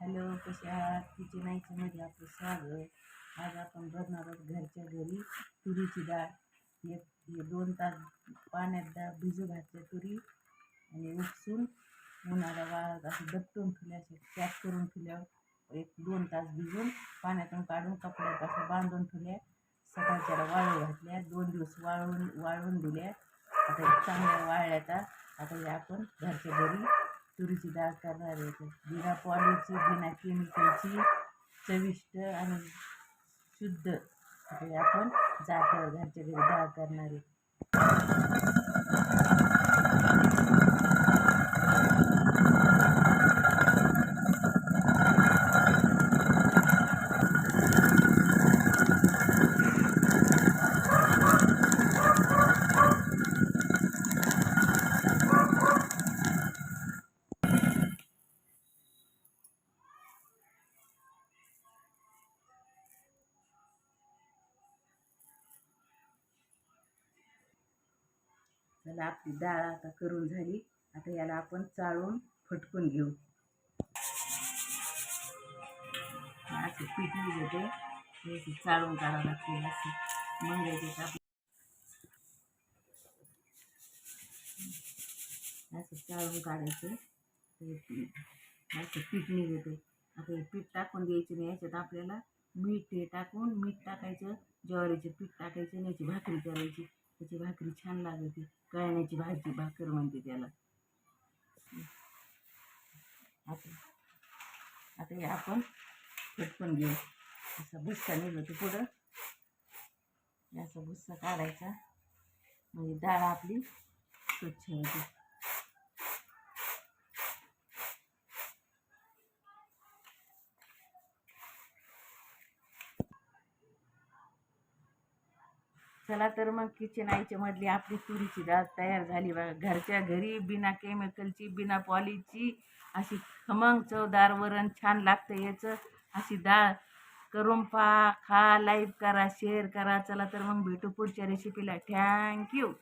Hello कसे आहात? किचनमध्ये आपलं स्वागत. आज आपण बघणार आहोत घरच्या घरी तुरीची डाळ. एक हे दोन तास पाण्यात डाळ भिजू घातल्या तुरी आणि उपसून उन्हाळा वाळत असं दपटून ठेवल्या असे पॅक करून ठेवल्या एक दोन तास भिजून पाण्यातून काढून कपड्यात असं बांधून ठेवल्या. सकाळच्याला वाळू घातल्या दोन दिवस वाळून वाळवून दिल्या. आता चांगल्या वाळल्या आता आता हे आपण घरच्या घरी तुरीची डाळ करणार आहे बिना पॉलीची बिना केमिकलची चविष्ट आणि शुद्ध. आपण जात्यावर घरच्या घरी डाळ करणार आहे. चला आपली डाळ आता करून झाली. आता याला आपण चाळून फटकून घेऊ. असं पीठ निघते ते चाळून काढावं लागते असं मग याच्यात असं चाळून काढायचं. हे पीठ असं पीठ निघते. आता हे पीठ टाकून द्यायचं नाही. याच्यात आपल्याला मीठ हे टाकून मीठ टाकायचं ज्वारीचे पीठ टाकायचं आणि याची भाकरी करायची. त्याची भाकरी छान लागते. कळण्याची भाजी भाकर म्हणते त्याला. आता आता हे आपण फटकून घेऊ. असा भुस्सा निघतो पुढं. असा भुस्सा काढायचा. म्हणजे डाळ आपली स्वच्छ होती. चला तर मग किचन आईच्या मधली आपली तुरीची डाळ तयार झाली बघा. घरच्या घरी बिना केमिकलची बिना पॉलीची अशी खमंग चवदार वरण छान लागतं याचं. अशी डाळ करून पहा खा लाईक करा शेअर करा. चला तर मग भेटू पुढच्या रेसिपीला थँक्यू